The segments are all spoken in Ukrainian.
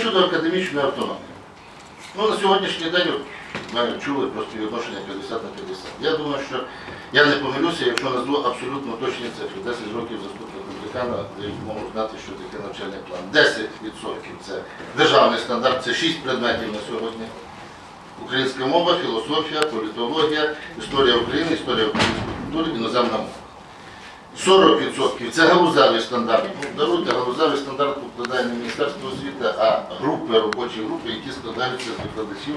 Щодо академічної автономії. Ну, на сьогоднішній день мене чули просто відношення 50 на 50. Я думаю, що я не помилюся, якщо назву абсолютно точні цифри. 10 років заступником декана змогу знати, що таке навчальний план. 10% це державний стандарт, це 6 предметів на сьогодні. Українська мова, філософія, політологія, історія України, історія української культури, іноземна мова. 40% це галузевий стандарт. Ну, даруйте, галузевий стандарт покладає не Міністерство освіти, а групи, робочі групи, які складаються з викладачів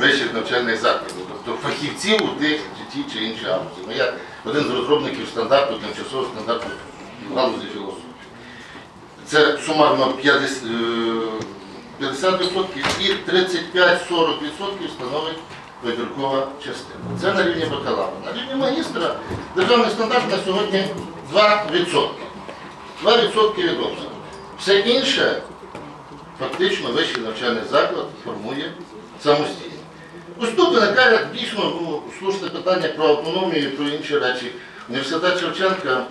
вищих навчальних закладів. Тобто фахівців у тих чи ті чи інші галузі. Ну, я один з розробників стандарту, тимчасового стандарту галузі філософії. Це сумарно 50, е, 50% і 35-40% становить вибіркова частина. Це на рівні бакалавра. На рівні магістра державний стандарт на сьогодні 2%. 2% від обсягу. Все інше фактично вищий навчальний заклад формує самостійно. Тут виникає дійсно ну, слушне питання про автономію і про інші речі. Університет Шевченка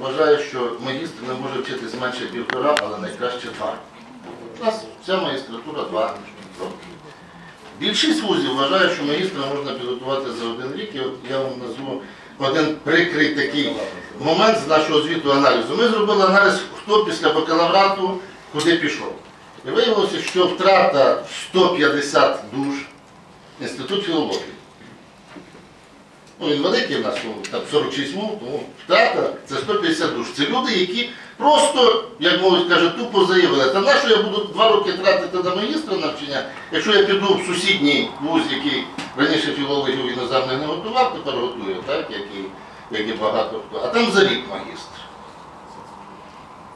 вважає, що магістр не може вчитись менше півтора, але найкраще два. У нас вся магістратура два. Більшість вузів вважає, що магістра можна підготувати за один рік. І от я вам назву один прикрий такий момент з нашого звіту аналізу. Ми зробили аналіз, хто після бакалаврату куди пішов. І виявилося, що втрата 150 душ інститут філології. Ну, він великий в нас, ну, там 46 мов, тому втрата це 150 душ. Це люди, які просто, як мовить каже, тупо заявили, та на що я буду два роки тратити на магістра навчання, якщо я піду в сусідній вуз, який раніше філологів іноземних не готував, тепер готує, так, як і, як і багато хто, а там за рік магістр.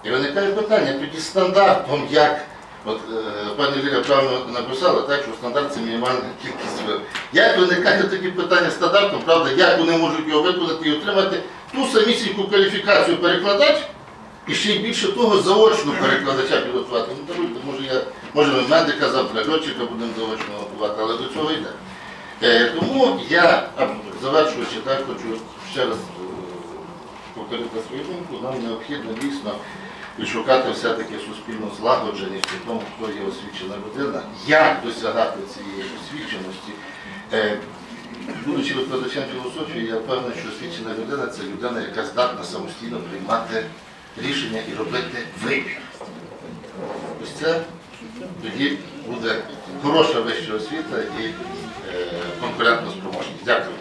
І виникає питання, тоді стандартом, як от, е, пані Ліля правильно написала, так, що стандарт це мінімальна кількість виборів. Як виникає тоді питання стандартом, правда, як вони можуть його виконати і отримати ту самісіньку кваліфікацію перекладач, і ще й більше того заочно перекладача підготувати. Ну, даруйте, може, я, може ми медика завтра, льотчика будемо заочно готувати, але до цього йде. Е, тому я, завершуючи, так, хочу ще раз повторити свою думку, нам необхідно дійсно відшукати все-таки суспільну злагодженість у тому, хто є освічена людина, як досягати цієї освіченості. Е, Будучи викладачем філософії, я впевнений, що освічена людина це людина, яка здатна самостійно приймати рішення і робити вибір. Ось це тоді буде хороша вища освіта і е, конкурентна спроможність. Дякую.